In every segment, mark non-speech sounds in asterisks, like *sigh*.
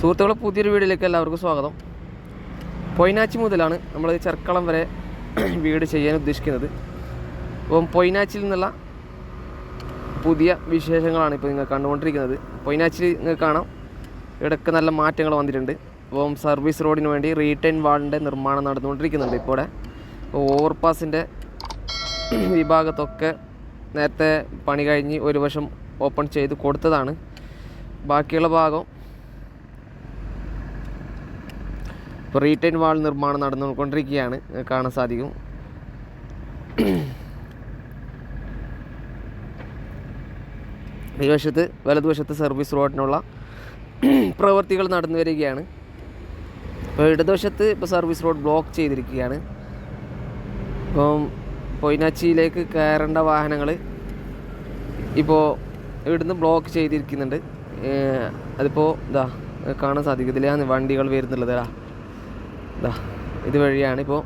സുഹൃത്തുക്കളെ പുതിയൊരു വീഡിയോയിലേക്ക് എല്ലാവർക്കും സ്വാഗതം. പൊയ്നാച്ചി മുതലാണ് നമ്മൾ ചെർക്കളം വരെ *clears throat* വീട് ചെയ്യാൻ ഉദ്ദേശിക്കുന്നത്. അപ്പം പൊയ്നാച്ചിൽ നിന്നുള്ള പുതിയ വിശേഷങ്ങളാണ് ഇപ്പോൾ നിങ്ങൾ കണ്ടുകൊണ്ടിരിക്കുന്നത്. പൊയ്നാച്ചിൽ നിങ്ങൾക്ക് കാണാം. ഇടയ്ക്ക് നല്ല മാറ്റങ്ങൾ വന്നിട്ടുണ്ട്. അപ്പം സർവീസ് റോഡിന് വേണ്ടി റീറ്റൈൻ വാളിന്റെ നിർമ്മാണം നടന്നുകൊണ്ടിരിക്കുന്നുണ്ട് ഇപ്പോൾ ഇവിടെ. ഓവർപാസിന്റെ *clears throat* വിഭാഗത്തൊക്കെ നേരത്തെ പണി കഴിഞ്ഞ് ഒരു വശം ഓപ്പൺ ചെയ്ത് കൊടുത്തതാണ്. ബാക്കിയുള്ള ഭാഗം ഇപ്പോൾ റീറ്റൈൻ വാൾ നിർമ്മാണം നടന്നുകൊണ്ടിരിക്കുകയാണ്. കാണാൻ സാധിക്കും. ഈ വശത്ത് വലതുവശത്ത് സർവീസ് റോഡിനുള്ള പ്രവൃത്തികൾ നടന്നു വരികയാണ്. ഇപ്പോൾ ഇടതുവശത്ത് ഇപ്പോൾ സർവീസ് റോഡ് ബ്ലോക്ക് ചെയ്തിരിക്കുകയാണ്. ഇപ്പം പൊയ്നാച്ചിയിലേക്ക് കയറേണ്ട വാഹനങ്ങൾ ഇപ്പോൾ ഇവിടുന്ന് ബ്ലോക്ക് ചെയ്തിരിക്കുന്നുണ്ട്. അതിപ്പോൾ ഇതാ കാണാൻ സാധിക്കും ഇതിലാണ് വണ്ടികൾ വരുന്നുള്ളത്. ഇതാ ഇതാ ഇതുവഴിയാണ് ഇപ്പോൾ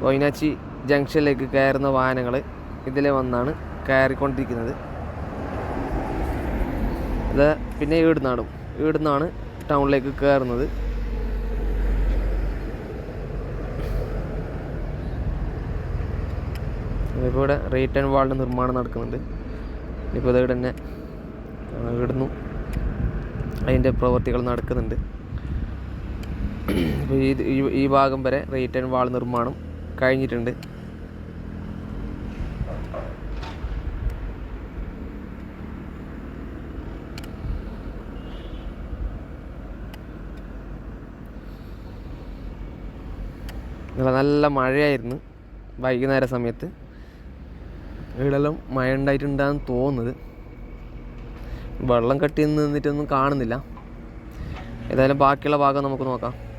പൊയ്നാച്ചി ജംഗ്ഷനിലേക്ക് കയറുന്ന വാഹനങ്ങൾ ഇതിലെ വന്നാണ് കയറിക്കൊണ്ടിരിക്കുന്നത്. ഇത് പിന്നെ ഈടുന്നാടും ഈടുന്നാണ് ടൗണിലേക്ക് കയറുന്നത്. ഇപ്പോൾ ഇവിടെ റീറ്റേൺ വാളിന്റെ നിർമ്മാണം നടക്കുന്നുണ്ട്. ഇപ്പോൾ ഇവിടെ തന്നെ ഇവിടുന്നു അതിന്റെ പ്രവൃത്തികൾ നടക്കുന്നുണ്ട്. ഈ ഈ- ഭാഗം വരെ റീറ്റേൺ വാൾ നിർമ്മാണം കഴിഞ്ഞിട്ടുണ്ട്. നല്ല മഴയായിരുന്നു വൈകുന്നേര സമയത്ത്. ഇവിടെല്ലാം മഴ ഉണ്ടായിട്ടുണ്ടാന്ന് തോന്നുന്നത്. വെള്ളം കെട്ടി നിന്നിട്ടൊന്നും കാണുന്നില്ല. ഏതായാലും ബാക്കിയുള്ള ഭാഗം നമുക്ക് നോക്കാം.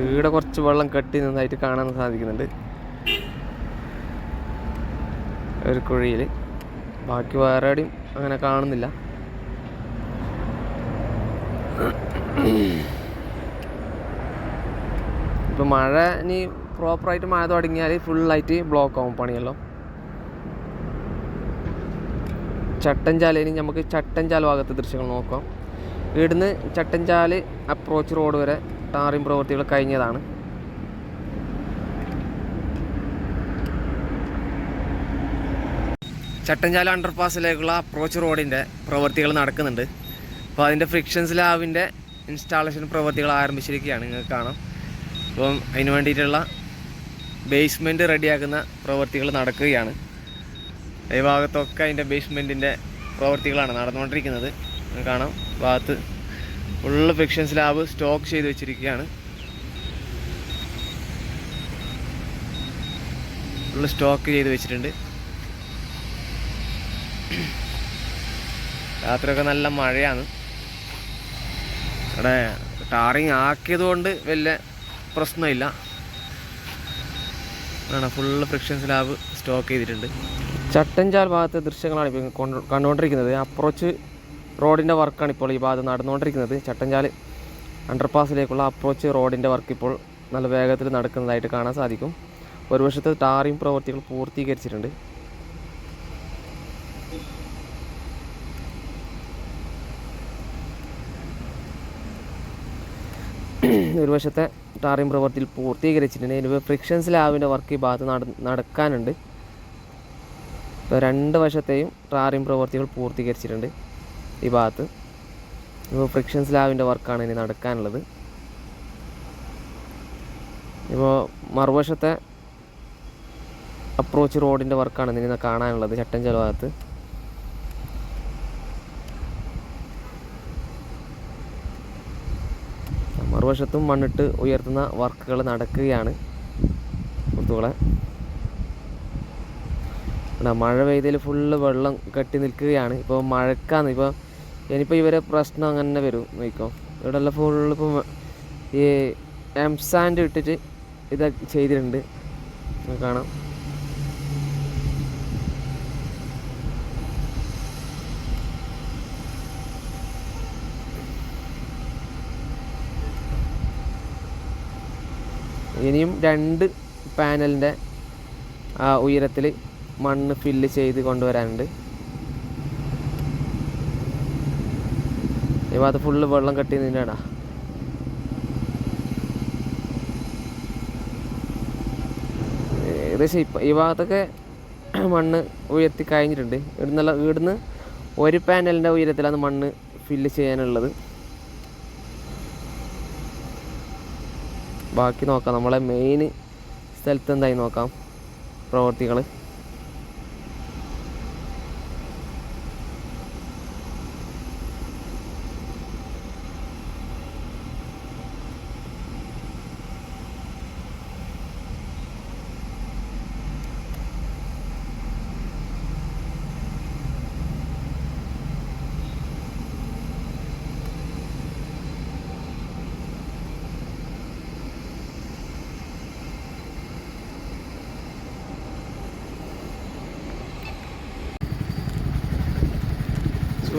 ഇത് കുറച്ച് വെള്ളം കെട്ടി നിന്നായിട്ട് കാണാൻ സാധിക്കുന്നുണ്ട്. ഒരു കുഴിയിൽ ബാക്കി വേറെ എവിടെയും അങ്ങനെ കാണുന്നില്ല. ഇപ്പം മഴ ഇനി പ്രോപ്പറായിട്ട് മഴ തുടങ്ങിയാൽ ഫുള്ളായിട്ട് ബ്ലോക്ക് ആവും പണിയെല്ലാം. ഇനി നമുക്ക് ചട്ടഞ്ചാൽ ഭാഗത്തെ ദൃശ്യങ്ങൾ നോക്കാം. ഇവിടുന്ന് ചട്ടഞ്ചാൽ അപ്രോച്ച് റോഡ് വരെ ടാറിങ് പ്രവൃത്തികൾ കഴിഞ്ഞതാണ്. ചട്ടഞ്ചാല അണ്ടർപാസിലേക്കുള്ള അപ്രോച്ച് റോഡിന്റെ പ്രവൃത്തികൾ നടക്കുന്നുണ്ട്. അപ്പോൾ അതിന്റെ ഫ്രിക്ഷൻ സ്ലാബിന്റെ ഇൻസ്റ്റാളേഷൻ പ്രവൃത്തികൾ ആരംഭിച്ചിരിക്കുകയാണ്. നിങ്ങൾക്ക് കാണാം. അപ്പം അതിന് വേണ്ടിയിട്ടുള്ള ബേസ്മെന്റ് റെഡിയാക്കുന്ന പ്രവൃത്തികൾ നടക്കുകയാണ്. ഈ ഭാഗത്തൊക്കെ അതിന്റെ ബേസ്മെന്റിന്റെ പ്രവൃത്തികളാണ് നടന്നുകൊണ്ടിരിക്കുന്നത്. കാണാം. ഭാഗത്ത് ഫുള്ള് ഫിക്ഷൻ സ്ലാബ് സ്റ്റോക്ക് ചെയ്ത് വെച്ചിരിക്കുകയാണ്. ഫുള്ള് സ്റ്റോക്ക് ചെയ്ത് വെച്ചിട്ടുണ്ട്. രാത്രിയൊക്കെ നല്ല മഴയാണ്. ഇവിടെ ടാറിങ് ആക്കിയതുകൊണ്ട് വലിയ പ്രശ്നമില്ല. ആണ് ഫുള്ള് ഫ്രിക്ഷൻ സ്ലാബ് സ്റ്റോക്ക് ചെയ്തിട്ടുണ്ട്. ചട്ടഞ്ചാൽ ഭാഗത്തെ ദൃശ്യങ്ങളാണ് ഇപ്പോൾ കണ്ടുകൊണ്ടിരിക്കുന്നത് അപ്രോച്ച് റോഡിന്റെ വർക്കാണ് ഇപ്പോൾ ഈ ഭാഗത്ത് നടന്നുകൊണ്ടിരിക്കുന്നത്. ചട്ടഞ്ചാൽ അണ്ടർപാസിലേക്കുള്ള അപ്രോച്ച് റോഡിന്റെ വർക്ക് ഇപ്പോൾ നല്ല വേഗത്തിൽ നടക്കുന്നതായിട്ട് കാണാൻ സാധിക്കും. ഒരു വർഷത്ത് ടാറിംഗ് പ്രവൃത്തികൾ പൂർത്തീകരിച്ചിട്ടുണ്ട്. ഒരു വശത്തെ ടാറിംഗ് പ്രവൃത്തിയിൽ പൂർത്തീകരിച്ചിട്ടുണ്ട്. ഇനി ഫ്രിക്ഷൻ സ്ലാബിന്റെ വർക്ക് ഈ ഭാഗത്ത് നട നടക്കാനുണ്ട്. രണ്ട് വശത്തെയും ടാറിംഗ് പ്രവൃത്തികൾ പൂർത്തീകരിച്ചിട്ടുണ്ട്. ഈ ഭാഗത്ത്. ഇപ്പോൾ ഫ്രിക്ഷൻ സ്ലാബിന്റെ വർക്കാണ് ഇനി നടക്കാനുള്ളത്. ഇപ്പോൾ മറുവശത്തെ അപ്രോച്ച് റോഡിന്റെ വർക്കാണ് ഇനി കാണാനുള്ളത് ചട്ടഞ്ചല ഭാഗത്ത്. മറുവശത്തും മണ്ണിട്ട് ഉയർത്തുന്ന വർക്കുകൾ നടക്കുകയാണ് ഇവിടെ മഴ പെയ്തതിൽ ഫുള്ള് വെള്ളം കെട്ടി നിൽക്കുകയാണ്. ഇപ്പോൾ മഴക്കാന്ന് ഇപ്പോൾ ഇനിയിപ്പോൾ ഇവരെ പ്രശ്നം അങ്ങനെ വരും നോക്കിക്കോ. ഇവിടെ എല്ലാം ഫുള്ള് ഇപ്പം ഈ എംസാൻഡ് ഇട്ടിട്ട് ഇത് ചെയ്തിട്ടുണ്ട്. കാണാം. ഇനിയും രണ്ട് പാനലിന്റെ ഉയരത്തിൽ മണ്ണ് ഫില്ല് ചെയ്ത് കൊണ്ടുവരാനുണ്ട്. ഈ ഭാഗത്ത് ഫുള്ള് വെള്ളം കട്ടി നിന്നാടാ ഏകദേശം ഇപ്പം ഈ ഭാഗത്തൊക്കെ *clears throat* മണ്ണ് ഉയർത്തി കഴിഞ്ഞിട്ടുണ്ട്. ഇവിടുന്നല്ല ഇവിടുന്ന് ഒരു പാനലിന്റെ ഉയരത്തിലാണ് മണ്ണ് ഫില്ല് ചെയ്യാനുള്ളത്. ബാക്കി നോക്കാം. നമ്മളെ മെയിൻ സ്ഥലത്ത് എന്തായി നോക്കാം? പ്രവർത്തികൾ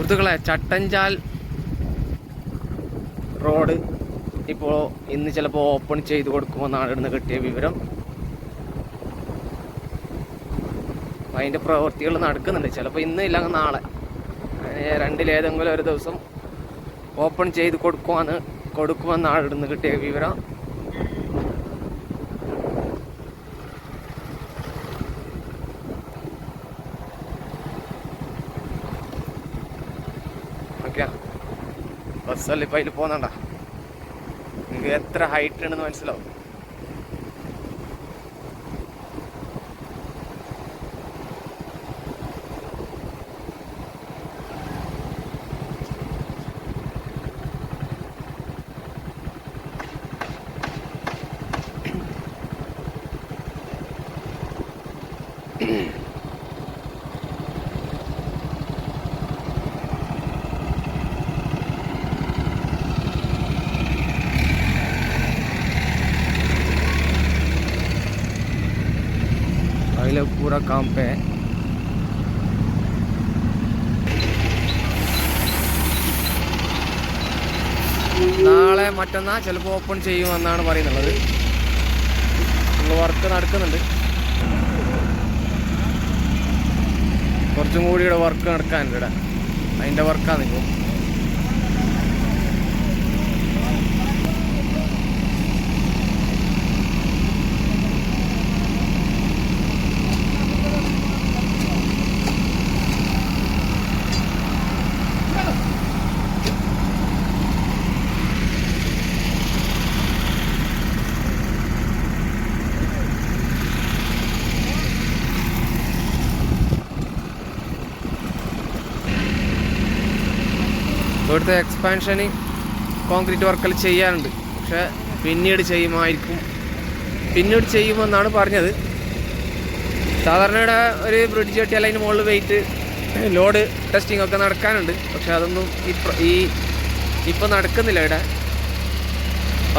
സുഹൃത്തുക്കളെ ചട്ടഞ്ചാൽ റോഡ് ഇപ്പോൾ ഇന്ന് ചിലപ്പോൾ ഓപ്പൺ ചെയ്ത് കൊടുക്കുമെന്നാണ് ഇവിടുന്ന് കിട്ടിയ വിവരം. അതിന്റെ പ്രവൃത്തികൾ നടക്കുന്നുണ്ട്. ചിലപ്പോൾ ഇന്ന് ഇല്ലെങ്കിൽ നാളെ. രണ്ടിലേതെങ്കിലും ഒരു ദിവസം ഓപ്പൺ ചെയ്ത് കൊടുക്കുവാന്ന് കൊടുക്കുമെന്നാണ് ഇവിടുന്ന് കിട്ടിയ വിവരം. ഓക്കെ ബസ്സല്ല ഇപ്പം അതിൽ പോകുന്നുണ്ടാ നിങ്ങൾക്ക് എത്ര ഹൈറ്റ് ഉണ്ടെന്ന് മനസ്സിലാവും. അതിൽ पे है। നാളെ മറ്റന്നാൾ ചിലപ്പോൾ ഓപ്പൺ ചെയ്യുമെന്നാണ് പറയുന്നുള്ളത് വർക്ക് നടക്കുന്നുണ്ട്. കുറച്ചും കൂടി ഇവിടെ വർക്ക് നടക്കാനുണ്ട് ഇവിടെ. അതിന്റെ വർക്കാണ് ഇപ്പോൾ ഇവിടുത്തെ എക്സ്പാൻഷന് കോൺക്രീറ്റ് വർക്കെല്ലാം ചെയ്യാനുണ്ട്. പക്ഷെ പിന്നീട് ചെയ്യുമായിരിക്കും. പിന്നീട് ചെയ്യുമെന്നാണ് പറഞ്ഞത്. സാധാരണ ഇവിടെ ഒരു ബ്രിഡ്ജ് കെട്ടിയാൽ അതിന് മുകളിൽ വെയിറ്റ് ലോഡ് ടെസ്റ്റിംഗ് ഒക്കെ നടക്കാനുണ്ട്. പക്ഷെ അതൊന്നും ഈ ഇപ്പം നടക്കുന്നില്ല ഇവിടെ.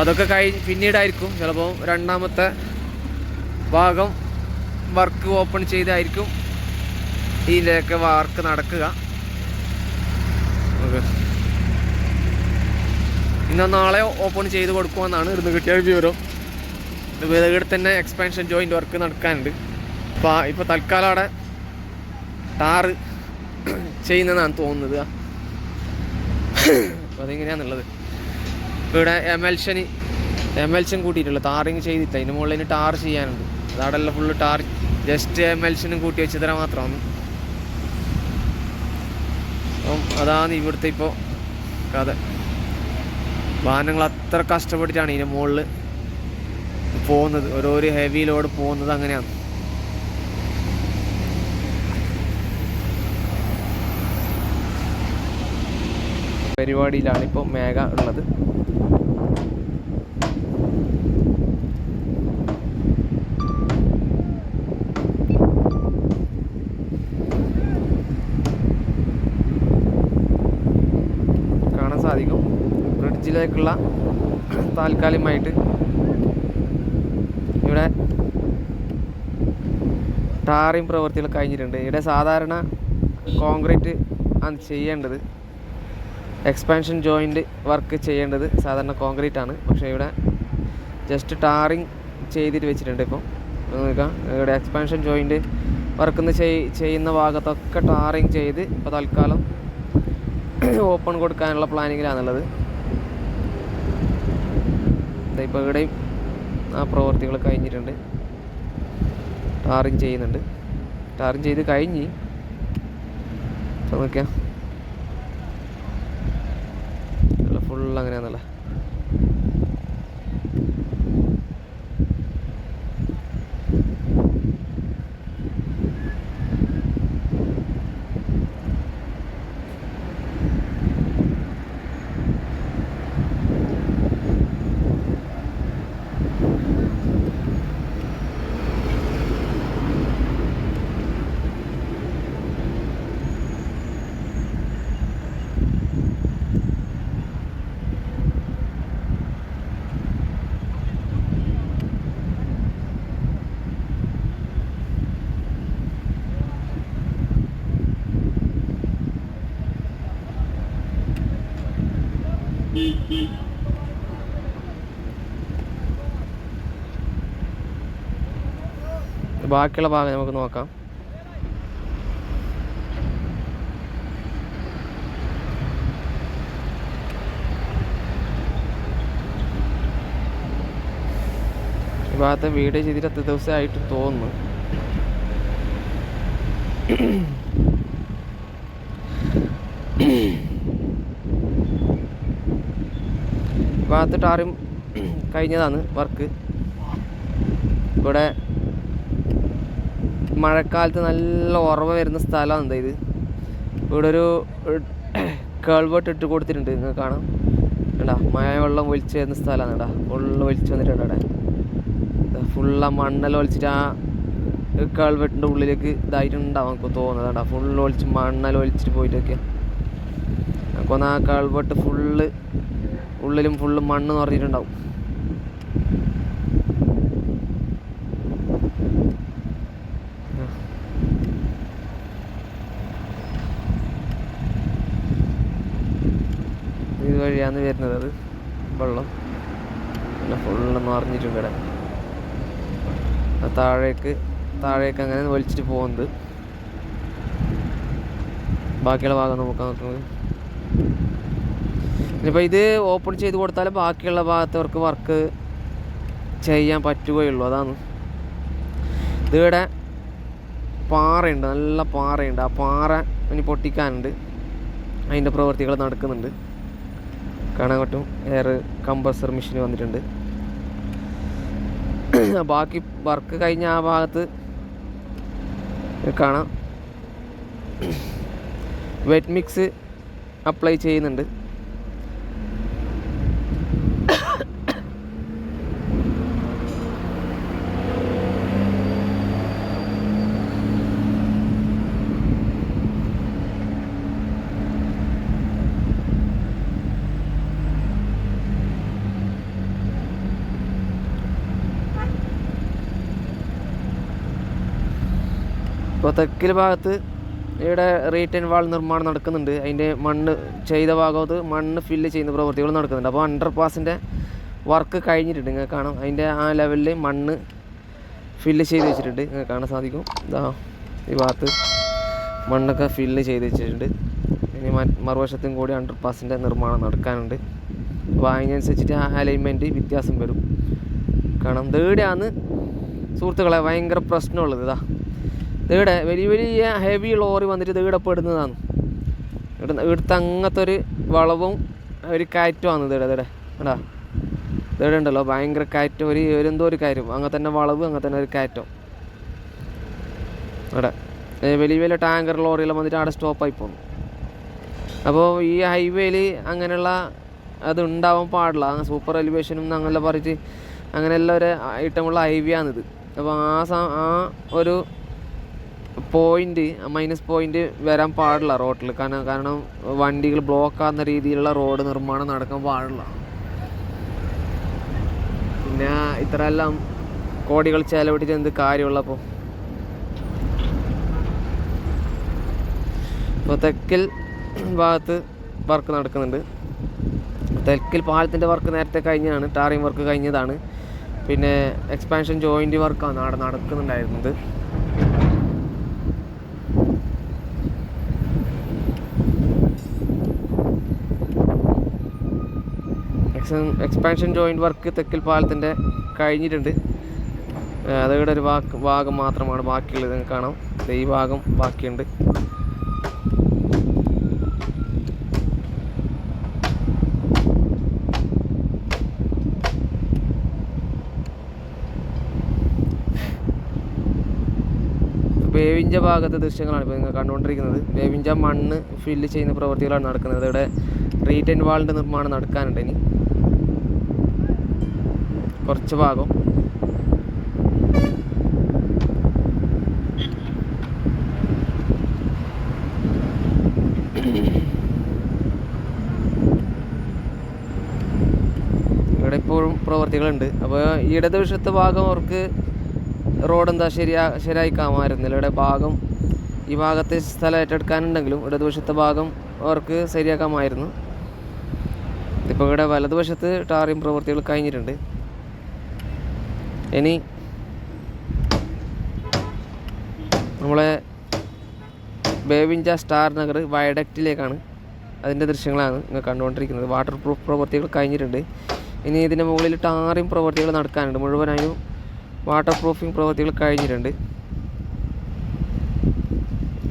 അതൊക്കെ കഴിഞ്ഞ് പിന്നീടായിരിക്കും. ചിലപ്പോൾ രണ്ടാമത്തെ ഭാഗം വർക്ക് ഓപ്പൺ ചെയ്തായിരിക്കും. ഇതിന്റെയൊക്കെ വർക്ക് നടക്കുക. ഇന്നോ നാളെ ഓപ്പൺ ചെയ്ത് കൊടുക്കുമെന്നാണ് ഇവിടുന്ന് കിട്ടിയ വിവരം. വീട് തന്നെ എക്സ്പാൻഷൻ ജോയിന്റ് വർക്ക് നടക്കാനുണ്ട്. അപ്പോൾ ഇപ്പോൾ തൽക്കാലം അവിടെ ടാറ് ചെയ്യുന്നതാണ് തോന്നുന്നത്. അപ്പോൾ അതെങ്ങനെയാണെന്നുള്ളത് ഇവിടെ എമൽഷന് എമൽഷൻ കൂട്ടിയിട്ടുള്ളത് ടാറിങ് ചെയ്തിട്ട് അതിന് മുകളിൽ ടാർ ചെയ്യാനുണ്ട്. അതവിടെ ഫുള്ള് ടാർ ജസ്റ്റ് എമൽഷനും കൂട്ടി വെച്ചതര മാത്രമാണ്. അപ്പം അതാണ് ഇവിടുത്തെ ഇപ്പോൾ കഥ. വാഹനങ്ങൾ അത്ര കഷ്ടപ്പെട്ടിട്ടാണ് ഇതിന് മുകളിൽ പോകുന്നത്. ഓരോരോ ഹെവി ലോഡ് പോകുന്നത് അങ്ങനെയാണ്. പരിപാടിയിലാണ് ഇപ്പോൾ മേഘ ഉള്ളത്. കാണാൻ സാധിക്കും. ബ്രിഡ്ജിലേക്കുള്ള താൽക്കാലികമായിട്ട് ഇവിടെ ടാറിംഗ് പ്രവൃത്തികൾ കഴിഞ്ഞിട്ടുണ്ട്. ഇവിടെ സാധാരണ കോൺക്രീറ്റ് ആണ് ചെയ്യേണ്ടത്. എക്സ്പാൻഷൻ ജോയിന്റ് വർക്ക് ചെയ്യേണ്ടത് സാധാരണ കോൺക്രീറ്റ് ആണ്. പക്ഷേ ഇവിടെ ജസ്റ്റ് ടാറിങ് ചെയ്തിട്ട് വെച്ചിട്ടുണ്ട് ഇപ്പം. നോക്കാം. ഇവിടെ എക്സ്പാൻഷൻ ജോയിന്റ് വർക്കുന്ന ചെയ്യുന്ന ഭാഗത്തൊക്കെ ടാറിങ് ചെയ്ത് ഇപ്പോൾ തൽക്കാലം *clears throat* ഓപ്പൺ കൊടുക്കാനുള്ള പ്ലാനിങ്ങിലാണുള്ളത് ഇപ്പോൾ ഇവിടെയും ആ പ്രവർത്തികൾ കഴിഞ്ഞിട്ടുണ്ട്. ടാറിങ് ചെയ്യുന്നുണ്ട്. ടാറിങ് ചെയ്ത് കഴിഞ്ഞ് നോക്കിയാൽ ഫുൾ അങ്ങനെയാണല്ലേ ബാക്കിയുള്ള ഭാഗം നമുക്ക് നോക്കാം. ഈ ഭാഗത്തെ വീഡിയോ ചെയ്തിട്ട് എത്ര ദിവസമായിട്ട് തോന്നുന്നു. ഭാഗത്ത് ടാറും കഴിഞ്ഞതാണ് വർക്ക്. ഇവിടെ മഴക്കാലത്ത് നല്ല ഉറവ വരുന്ന സ്ഥലമാണ് ഇത്. ഇവിടെ ഒരു കേൾവട്ട് ഇട്ട് കൊടുത്തിട്ടുണ്ട്. നിങ്ങൾക്ക് കാണാം. കേട്ടാ മഴ വെള്ളം ഒലിച്ച് വരുന്ന സ്ഥലമാണ് കേട്ടാ ഫുള്ള് ഒലിച്ച് വന്നിട്ടുണ്ട് അവിടെ. ഫുള്ള് ആ മണ്ണെല്ലാം ഒലിച്ചിട്ട് ആ കേൾവെട്ടിന്റെ ഉള്ളിലേക്ക് ഇതായിട്ടുണ്ടാവും നമുക്ക് തോന്നുന്നത് കേട്ടാ ഫുള്ള് ഒലിച്ച് മണ്ണെല്ലാം ഒലിച്ചിട്ട് പോയിട്ടൊക്കെ. നമുക്കൊന്ന് ആ കേൾവെട്ട് ഫുള്ള് ഉള്ളിലും ഫുള്ള് മണ്ണ് നിറഞ്ഞിട്ടുണ്ടാവും. ാണ് വരുന്നത് അത്. വെള്ളം. പിന്നെ ഫുള്ള് നിറഞ്ഞിട്ടുണ്ട് ഇവിടെ. താഴേക്ക് താഴേക്ക് അങ്ങനെ വലിച്ചിട്ട് പോകുന്നത്. ബാക്കിയുള്ള ഭാഗം നോക്കാൻ നോക്കുന്നത് ഇനിയിപ്പോൾ ഇത് ഓപ്പൺ ചെയ്ത് കൊടുത്താൽ ബാക്കിയുള്ള ഭാഗത്തവർക്ക് വർക്ക് ചെയ്യാൻ പറ്റുകയുള്ളൂ അതാണ്. ഇതിവിടെ പാറയുണ്ട് നല്ല പാറയുണ്ട്. ആ പാറ ഇനി പൊട്ടിക്കാനുണ്ട്. അതിന്റെ പ്രവൃത്തികൾ നടക്കുന്നുണ്ട്. കാണാൻ പറ്റും. എയർ കമ്പൾസർ മെഷീൻ വന്നിട്ടുണ്ട്. *coughs* ബാക്കി വർക്ക് കഴിഞ്ഞ ആ ഭാഗത്ത് കാണാം. വെറ്റ് മിക്സ് അപ്ലൈ ചെയ്യുന്നുണ്ട്. ഇപ്പോൾ തെക്കിൽ ഭാഗത്ത് ഇവിടെ റീറ്റൻ വാൾ നിർമ്മാണം നടക്കുന്നുണ്ട്. അതിന്റെ മണ്ണ് ചെയ്ത ഭാഗത്ത് മണ്ണ് ഫില്ല് ചെയ്യുന്ന പ്രവൃത്തികൾ നടക്കുന്നുണ്ട്. അപ്പോൾ അണ്ടർ പാസിന്റെ വർക്ക് കഴിഞ്ഞിട്ടുണ്ട്. നിങ്ങൾക്ക് കാണാം. അതിന്റെ ആ ലെവലിൽ മണ്ണ് ഫില്ല് ചെയ്ത് വെച്ചിട്ടുണ്ട്. നിങ്ങൾക്ക് കാണാൻ സാധിക്കും. ഇതാ ഈ ഭാഗത്ത് മണ്ണൊക്കെ ഫില്ല് ചെയ്ത് വെച്ചിട്ടുണ്ട്. ഇനി മറുവശത്തും കൂടി അണ്ടർ പാസിന്റെ നിർമ്മാണം നടക്കാനുണ്ട്. അപ്പോൾ അതിനനുസരിച്ചിട്ട് ആ അലൈൻമെന്റ് വ്യത്യാസം വരും. കാരണം ഇവിടെയാണ് സുഹൃത്തുക്കളെ ഭയങ്കര പ്രശ്നമുള്ളത്. ഇതാ ഇവിടെ വലിയ വലിയ ഹെവി ലോറി വന്നിട്ട് ഇവിടെ പെടുന്നതാണ് ഇവിടെ ഇവിടുത്തെ അങ്ങനത്തെ ഒരു വളവും ഒരു കയറ്റമാണ് ഇതിടെ ഇവിടെ എടാ ഇവിടെ ഉണ്ടല്ലോ ഭയങ്കര കാറ്റും ഒരു എന്തോ ഒരു കാര്യം അങ്ങനെ തന്നെ വളവ് അങ്ങനെ തന്നെ ഒരു കയറ്റം. ഇവിടെ വലിയ വലിയ ടാങ്കർ ലോറിയെല്ലാം വന്നിട്ട് അവിടെ സ്റ്റോപ്പായി പോകുന്നു അപ്പോൾ ഈ ഹൈവേയിൽ അങ്ങനെയുള്ള അത് ഉണ്ടാവാൻ പാടില്ല. സൂപ്പർ എലിവേഷനും അങ്ങനെ പറഞ്ഞിട്ട് അങ്ങനെയുള്ള ഒരു ഐറ്റമുള്ള ഹൈവേ ആണിത് അപ്പോൾ ആ ആ ഒരു പോയിന്റ് മൈനസ് പോയിന്റ് വരാൻ പാടില്ല റോട്ടിൽ കാരണം കാരണം വണ്ടികൾ ബ്ലോക്ക് ആകുന്ന രീതിയിലുള്ള റോഡ് നിർമ്മാണം നടക്കാൻ പാടില്ല. പിന്നെ ഇത്ര എല്ലാം കോടികൾ ചെലവിട്ടിട്ട് എന്ത് കാര്യമുള്ളപ്പോൾ ഇപ്പോൾ തെക്കിൽ ഭാഗത്ത് വർക്ക് നടക്കുന്നുണ്ട്. തെക്കിൽ പാലത്തിന്റെ വർക്ക് നേരത്തെ കഴിഞ്ഞതാണ് ടാറിംഗ് വർക്ക് കഴിഞ്ഞതാണ്. പിന്നെ എക്സ്പാൻഷൻ ജോയിന്റ് വർക്കാണ് അവിടെ നടക്കുന്നുണ്ടായിരുന്നത്. എക്സ്പാൻഷൻ ജോയിന്റ് വർക്ക് തെക്കിൽ പാലത്തിന്റെ കഴിഞ്ഞിട്ടുണ്ട്. അതവിടെ ഒരു വാക്ക് ഭാഗം മാത്രമാണ്. ബാക്കിയുള്ളത് നിങ്ങൾക്ക് കാണാം. ഈ ഭാഗം ബാക്കിയുണ്ട്. വേവിഞ്ച ഭാഗത്തെ ദൃശ്യങ്ങളാണ് ഇപ്പോൾ നിങ്ങൾ കണ്ടുകൊണ്ടിരിക്കുന്നത്. വേവിഞ്ച മണ്ണ് ഫില്ല് ചെയ്യുന്ന പ്രവൃത്തികളാണ് നടക്കുന്നത്. ഇവിടെ റീറ്റൻ വാളിന്റെ നിർമ്മാണം നടക്കാനുണ്ട് ഇനി. കുറച്ച് ഭാഗം. ഇവിടെ ഇപ്പോഴും പ്രവർത്തികളുണ്ട്. അപ്പോൾ ഇടതുവശത്തെ ഭാഗം അവർക്ക് റോഡ് എന്താ ശരിയാ ശരിയായിക്കാമായിരുന്നില്ല ഇവിടെ ഭാഗം ഈ ഭാഗത്തെ സ്ഥലം ഏറ്റെടുക്കാനുണ്ടെങ്കിലും ഇടതുവശത്തെ ഭാഗം അവർക്ക് ശരിയാക്കാമായിരുന്നു. ഇപ്പോൾ ഇവിടെ വലതുവശത്ത് ടാറിയും പ്രവൃത്തികൾ കഴിഞ്ഞിട്ടുണ്ട്. ഇനി നമ്മളെ ബേവിഞ്ച സ്റ്റാർ നഗർ വയഡക്റ്റിലേക്കാണ് അതിന്റെ ദൃശ്യങ്ങളാണ് നിങ്ങൾ കണ്ടുകൊണ്ടിരിക്കുന്നത്. വാട്ടർ പ്രൂഫ് പ്രവൃത്തികൾ കഴിഞ്ഞിട്ടുണ്ട്. ഇനി ഇതിന്റെ മുകളിൽ ടാറിങ് പ്രവൃത്തികൾ നടക്കാനുണ്ട്. മുഴുവനായും വാട്ടർ പ്രൂഫിംഗ് പ്രവൃത്തികൾ കഴിഞ്ഞിട്ടുണ്ട്.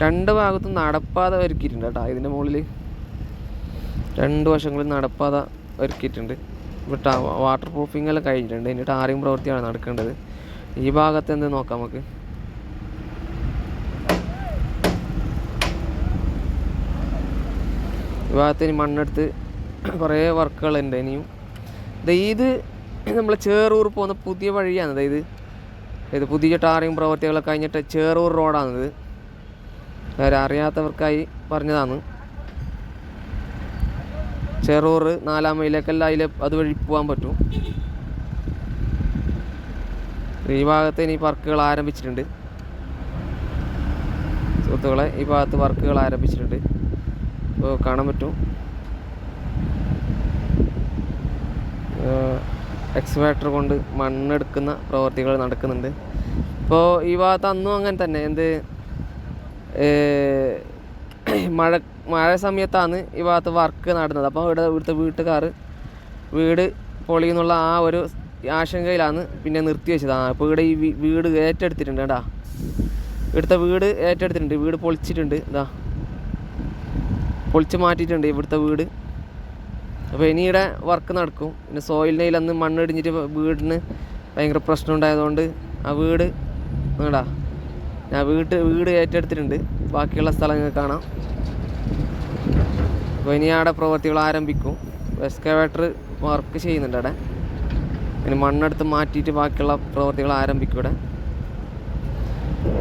രണ്ട് ഭാഗത്തും നടപ്പാത ഒരുക്കിയിട്ടുണ്ട് കേട്ടോ. ഇതിന്റെ മുകളിൽ രണ്ട് വശങ്ങളിൽ നടപ്പാത ഒരുക്കിയിട്ടുണ്ട്. ഇപ്പോൾ വാട്ടർ പ്രൂഫിംഗ് എല്ലാം കഴിഞ്ഞിട്ടുണ്ട്. ഇനി ടാറിങ് പ്രവൃത്തിയാണ് നടക്കേണ്ടത്. ഈ ഭാഗത്ത് എന്ത് നോക്കാം നമുക്ക്? ഈ ഭാഗത്ത് ഇനി മണ്ണെടുത്ത് *clears throat* കുറേ വർക്കുകളുണ്ട് ഇനിയും. ഇത് നമ്മൾ ചേറൂർ പോകുന്ന പുതിയ വഴിയാണ്. അതായത് ഇത് പുതിയ ടാറിങ് പ്രവൃത്തികളൊക്കെ കഴിഞ്ഞിട്ട് ചേറൂർ റോഡാണിത് അവരറിയാത്തവർക്കായി പറഞ്ഞതാണ്. ചെറൂർ നാലാം മൈലേക്കെല്ലാം അതിലെ അതുവഴി പോകാൻ പറ്റും. ഈ ഭാഗത്ത് ഇനി വർക്കുകൾ ആരംഭിച്ചിട്ടുണ്ട്. സുഹൃത്തുക്കളെ ഈ ഭാഗത്ത് വർക്കുകൾ ആരംഭിച്ചിട്ടുണ്ട്. അപ്പോൾ കാണാൻ പറ്റും. എക്സ്വേറ്റർ കൊണ്ട് മണ്ണെടുക്കുന്ന പ്രവർത്തികൾ നടക്കുന്നുണ്ട്. ഇപ്പോൾ ഈ ഭാഗത്ത് അന്നും അങ്ങനെ തന്നെ എന്ത് മഴ മഴ സമയത്താണ് ഈ ഭാഗത്ത് വർക്ക് നടന്നത്. അപ്പോൾ ഇവിടെ ഇവിടുത്തെ വീട്ടുകാർ വീട് പൊളിയെന്നുള്ള ആ ഒരു ആശങ്കയിലാണ് പിന്നെ നിർത്തി വെച്ചത്. ആ അപ്പോൾ ഇവിടെ ഈ വീട് ഏറ്റെടുത്തിട്ടുണ്ട് കേട്ടാ ഇവിടുത്തെ വീട് ഏറ്റെടുത്തിട്ടുണ്ട്. വീട് പൊളിച്ചിട്ടുണ്ട്. ഇതാ. പൊളിച്ച് മാറ്റിയിട്ടുണ്ട് ഇവിടുത്തെ വീട്. അപ്പോൾ ഇനി ഇവിടെ വർക്ക് നടക്കും. പിന്നെ സോയിൽ അന്ന് മണ്ണിടിഞ്ഞിട്ട് വീടിന് ഭയങ്കര പ്രശ്നം ഉണ്ടായതുകൊണ്ട് ആ വീട് നിങ്ങടാ ഞാൻ വീട്ട് വീട് ഏറ്റെടുത്തിട്ടുണ്ട്. ബാക്കിയുള്ള സ്ഥലം കാണാം. അപ്പോൾ ഇനി അവിടെ പ്രവൃത്തികൾ ആരംഭിക്കും. എക്സ്കവേറ്റർ വർക്ക് ചെയ്യുന്നുണ്ട് അവിടെ. ഇനി മണ്ണെടുത്ത് മാറ്റിയിട്ട് ബാക്കിയുള്ള പ്രവൃത്തികൾ ആരംഭിക്കും ഇവിടെ.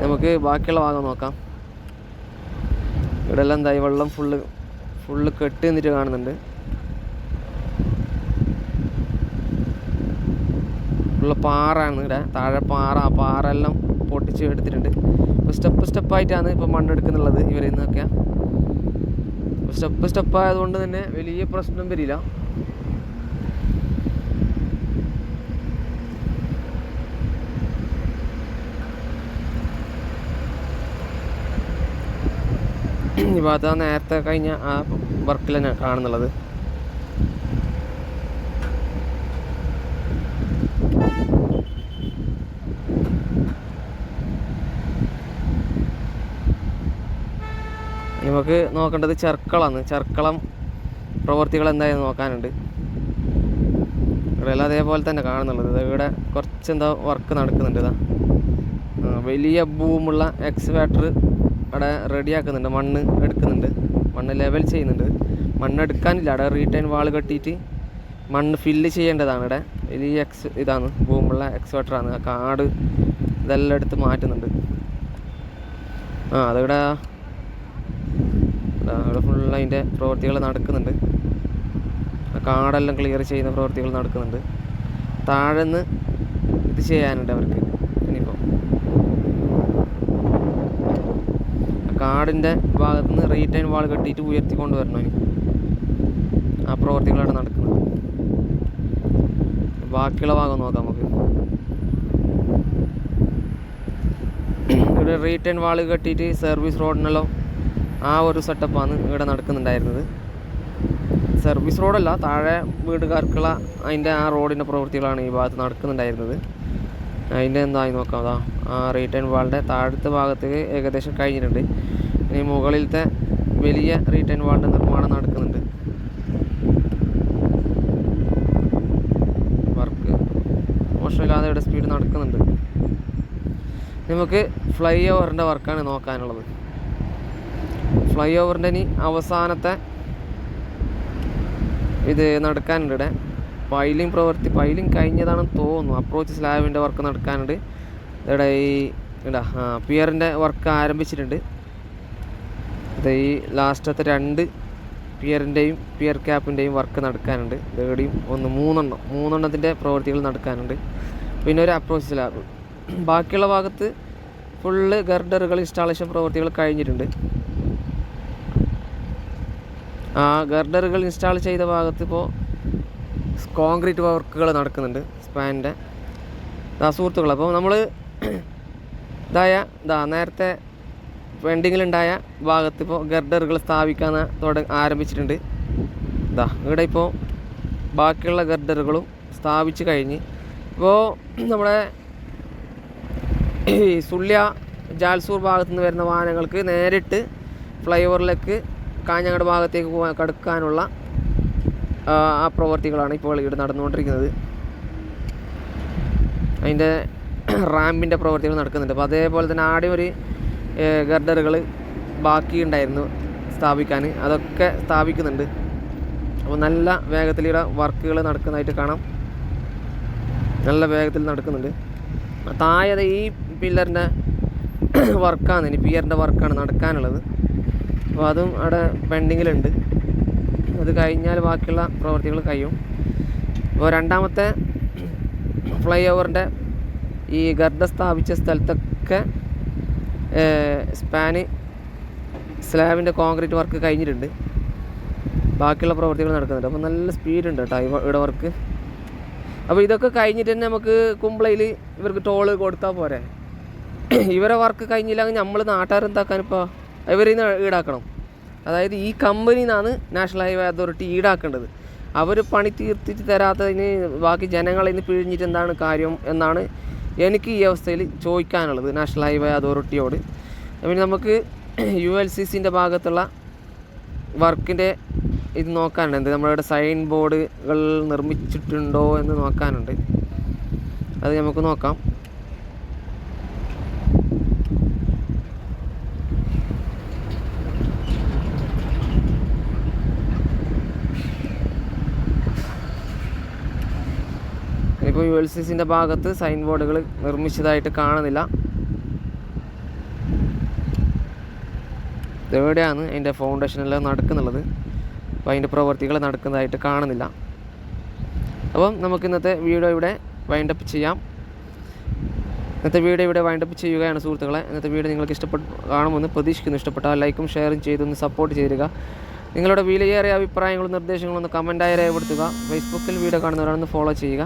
നമുക്ക് ബാക്കിയുള്ള ഭാഗം നോക്കാം. ഇവിടെ എല്ലാം എന്തായി? വെള്ളം ഫുള്ള് ഫുള്ള് കെട്ടി നിന്നിട്ട് കാണുന്നുണ്ട്. ഫുള്ള് പാറയാണ് ഇവിടെ. താഴെ പാറ പാറ എല്ലാം പൊട്ടിച്ച് എടുത്തിട്ടുണ്ട്. ഇപ്പോൾ സ്റ്റെപ്പ് സ്റ്റെപ്പായിട്ടാണ് ഇപ്പോൾ മണ്ണെടുക്കുന്നുള്ളത് ഇവരിൽ നിന്നൊക്കെ. സ്റ്റെപ്പ് സ്റ്റെപ്പ് ആയതുകൊണ്ട് തന്നെ വലിയ പ്രശ്നം വരില്ല. ഈ അതാ നേരത്തെ കഴിഞ്ഞ ആ വർക്കിൽ തന്നെ കാണുന്നുള്ളത് നമുക്ക് നോക്കേണ്ടത് ചെർക്കളാണ്. ചെർക്കളം പ്രവൃത്തികൾ എന്തായാലും നോക്കാനുണ്ട്. ഇവിടെ എല്ലാം അതേപോലെ തന്നെ കാണുന്നുള്ളത്. ഇവിടെ കുറച്ച് എന്താ വർക്ക് നടക്കുന്നുണ്ട് ഇതാ. വലിയ ബൂമുള്ള എക്സ്വേറ്റർ അവിടെ റെഡിയാക്കുന്നുണ്ട് മണ്ണ് എടുക്കുന്നുണ്ട്. മണ്ണ് ലെവൽ ചെയ്യുന്നുണ്ട്. മണ്ണ് എടുക്കാനില്ല. അവിടെ റീടൈൻ വാൾ കെട്ടിയിട്ട് മണ്ണ് ഫില്ല് ചെയ്യേണ്ടതാണ് ഇവിടെ. വലിയ എക്സ് ഇതാണ്. ബൂമുള്ള എക്സ്വേറ്ററാണ് ആ കാട് ഇതെല്ലാം എടുത്ത് മാറ്റുന്നുണ്ട്. ആ അതിവിടെ അവിടെ ഫുൾ അതിന്റെ പ്രവൃത്തികൾ നടക്കുന്നുണ്ട്. കാടെല്ലാം ക്ലിയർ ചെയ്യുന്ന പ്രവൃത്തികൾ നടക്കുന്നുണ്ട്. താഴെ നിന്ന് ഇത് ചെയ്യാനുണ്ട് അവർക്ക്. ഇനിയിപ്പോൾ കാടിന്റെ ഭാഗത്ത് നിന്ന് റീറ്റൈൻ വാൾ കെട്ടിയിട്ട് ഉയർത്തിക്കൊണ്ട് വരണം ഇനി. ആ പ്രവൃത്തികളാണ് നടക്കുന്നത്. ബാക്കിയുള്ള ഭാഗം നോക്കാം നമുക്ക്. ഇവിടെ റീറ്റേൺ വാൾ കെട്ടിയിട്ട് സർവീസ് റോഡിനെല്ലാം ആ ഒരു സെറ്റപ്പാണ് ഇവിടെ നടക്കുന്നുണ്ടായിരുന്നത്. സർവീസ് റോഡല്ല താഴെ വീടുകാർക്കുള്ള അതിന്റെ ആ റോഡിന്റെ പ്രവൃത്തികളാണ് ഈ ഭാഗത്ത് നടക്കുന്നുണ്ടായിരുന്നത്. അതിന്റെ എന്തായി നോക്കാം അതാ ആ റീറ്റേൺ വാളിന്റെ താഴത്തെ ഭാഗത്തേക്ക് ഏകദേശം കഴിഞ്ഞിട്ടുണ്ട്. ഇനി മുകളിലത്തെ വലിയ റീറ്റേൺ വാളിന്റെ നിർമ്മാണം നടക്കുന്നുണ്ട്. വർക്ക് മോശമില്ലാതെ ഇവിടെ സ്പീഡ് നടക്കുന്നുണ്ട്. നമുക്ക് ഫ്ലൈ ഓവറിന്റെ വർക്കാണ് നോക്കാനുള്ളത്. ഫ്ലൈ ഓവറിന്റെ ഇനി അവസാനത്തെ ഇത് നടക്കാനുണ്ട് ഇവിടെ. പൈലിംഗ് പ്രവൃത്തി പൈലിംഗ് കഴിഞ്ഞതാണെന്ന് തോന്നുന്നു. അപ്രോച്ച് സ്ലാബിന്റെ വർക്ക് നടക്കാനുണ്ട്. ഇവിടെ ഈ ഇടാ ആ പിയറിന്റെ വർക്ക് ആരംഭിച്ചിട്ടുണ്ട്. ഇത് ഈ ലാസ്റ്റത്തെ രണ്ട് പിയറിന്റെയും പിയർ ക്യാപ്പിന്റെയും വർക്ക് നടക്കാനുണ്ട്. ഇവിടെയും ഒന്ന് മൂന്നെണ്ണം മൂന്നെണ്ണത്തിന്റെ പ്രവൃത്തികൾ നടക്കാനുണ്ട്. പിന്നെ ഒരു അപ്രോച്ച് സ്ലാബ്. ബാക്കിയുള്ള ഭാഗത്ത് ഫുള്ള് ഗർഡറുകൾ ഇൻസ്റ്റാളേഷൻ പ്രവൃത്തികൾ കഴിഞ്ഞിട്ടുണ്ട്. ഗർഡറുകൾ ഇൻസ്റ്റാൾ ചെയ്ത ഭാഗത്ത് ഇപ്പോൾ കോൺക്രീറ്റ് വർക്കുകൾ നടക്കുന്നുണ്ട് സ്പാനിന്റെ ദാ സുഹൃത്തുക്കൾ അപ്പോൾ നമ്മൾ ഇതായ ഇതാ നേരത്തെ വെൻഡിങ്ങിലുണ്ടായ ഭാഗത്ത് ഇപ്പോൾ ഗർഡറുകൾ സ്ഥാപിക്കാൻ തുടങ്ങി ആരംഭിച്ചിട്ടുണ്ട്. ഇതാ ഇവിടെ ഇപ്പോൾ ബാക്കിയുള്ള ഗർഡറുകളും സ്ഥാപിച്ച് കഴിഞ്ഞ് ഇപ്പോൾ നമ്മുടെ ഈ സുള്ളിയ ജാൽസൂർ ഭാഗത്തു നിന്ന് വരുന്ന വാഹനങ്ങൾക്ക് നേരിട്ട് ഫ്ലൈ ഓവറിലേക്ക് കാഞ്ഞങ്ങാട് ഭാഗത്തേക്ക് പോകാൻ കടക്കാനുള്ള ആ പ്രവൃത്തികളാണ് ഇപ്പോൾ ഇവിടെ നടന്നുകൊണ്ടിരിക്കുന്നത്. അതിന്റെ റാമ്പിന്റെ പ്രവർത്തികൾ നടക്കുന്നുണ്ട്. അപ്പോൾ അതേപോലെ തന്നെ ആടെ ഒരു ഗർഡറുകൾ ബാക്കി ഉണ്ടായിരുന്നു സ്ഥാപിക്കാൻ. അതൊക്കെ സ്ഥാപിക്കുന്നുണ്ട്. അപ്പോൾ നല്ല വേഗത്തിൽ ഇവിടെ വർക്കുകൾ നടക്കുന്നതായിട്ട് കാണാം. നല്ല വേഗത്തിൽ നടക്കുന്നുണ്ട്. താഴെ ഈ പില്ലറിന്റെ വർക്കാണ് ഇനി പിയറിന്റെ വർക്കാണ് നടക്കാനുള്ളത്. അപ്പോൾ അതും അവിടെ പെൻഡിങ്ങിലുണ്ട്. അത് കഴിഞ്ഞാൽ ബാക്കിയുള്ള പ്രവർത്തികൾ കഴിയും. അപ്പോൾ രണ്ടാമത്തെ ഫ്ലൈ ഓവറിന്റെ ഈ ഗർഡ സ്ഥാപിച്ച സ്ഥലത്തൊക്കെ സ്പാന് സ്ലാബിന്റെ കോൺക്രീറ്റ് വർക്ക് കഴിഞ്ഞിട്ടുണ്ട്. ബാക്കിയുള്ള പ്രവർത്തികൾ നടക്കുന്നുണ്ട്. അപ്പോൾ നല്ല സ്പീഡ് ഉണ്ട് കേട്ടോ ഇവ- ഇവിടെ വർക്ക്. അപ്പോൾ ഇതൊക്കെ കഴിഞ്ഞിട്ട് തന്നെ നമുക്ക് കുമ്പളയിൽ ഇവർക്ക് ടോൾ കൊടുത്താൽ പോരെ. ഇവരെ വർക്ക് കഴിഞ്ഞില്ലെങ്കിൽ നമ്മൾ നാട്ടുകാരെന്താക്കാനിപ്പോൾ? ഇവരിൽ നിന്ന് ഈടാക്കണം. അതായത് ഈ കമ്പനിയിൽ നിന്നാണ് നാഷണൽ ഹൈവേ അതോറിറ്റി ഈടാക്കേണ്ടത്. അവർ പണി തീർത്തിട്ട് തരാത്തതിന് ബാക്കി ജനങ്ങളിൽ നിന്ന് പിഴിഞ്ഞിട്ട് എന്താണ് കാര്യം എന്നാണ് എനിക്ക് ഈ അവസ്ഥയിൽ ചോദിക്കാനുള്ളത് നാഷണൽ ഹൈവേ അതോറിറ്റിയോട് പിന്നെ നമുക്ക് യു എൽ സി സിന്റെ ഭാഗത്തുള്ള വർക്കിന്റെ ഇത് നോക്കാനുണ്ട്. എന്ത് നമ്മളിവിടെ സൈൻ ബോർഡുകൾ നിർമ്മിച്ചിട്ടുണ്ടോ എന്ന് നോക്കാനുണ്ട്. അത് നമുക്ക് നോക്കാം. ഇപ്പോൾ യു എൽ സി സിന്റെ ഭാഗത്ത് സൈൻ ബോർഡുകൾ നിർമ്മിച്ചതായിട്ട് കാണുന്നില്ല ഇതെവിടെയാണ് അതിന്റെ ഫൗണ്ടേഷനെല്ലാം നടക്കുന്നുള്ളത്? അപ്പോൾ അതിന്റെ പ്രവർത്തികൾ നടക്കുന്നതായിട്ട് കാണുന്നില്ല. അപ്പം നമുക്ക് ഇന്നത്തെ വീഡിയോ ഇവിടെ വൈൻഡപ്പ് ചെയ്യാം. ഇന്നത്തെ വീഡിയോ ഇവിടെ വൈൻഡപ്പ് ചെയ്യുകയാണ് സുഹൃത്തുക്കളെ. ഇന്നത്തെ വീഡിയോ നിങ്ങൾക്ക് ഇഷ്ടപ്പെട്ട് കാണുമെന്ന് പ്രതീക്ഷിക്കുന്നു. ഇഷ്ടപ്പെട്ടാൽ ലൈക്കും ഷെയറും ചെയ്തൊന്ന് സപ്പോർട്ട് ചെയ്തിരിക നിങ്ങളുടെ വിലയേറിയ അഭിപ്രായങ്ങളും നിർദ്ദേശങ്ങളും ഒന്ന് കമന്റായി രേഖപ്പെടുത്തുക. ഫേസ്ബുക്കിൽ വീഡിയോ കാണുന്നവരാണെന്ന് ഫോളോ ചെയ്യുക.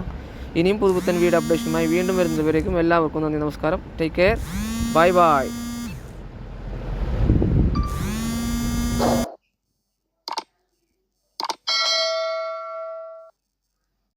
ഇനിയും പുതുപുത്തൻ വീട് അപ്ഡേഷനുമായി വീണ്ടും വരുന്നതുവരേക്കും എല്ലാവർക്കും നന്ദി നമസ്കാരം. Take care bye bye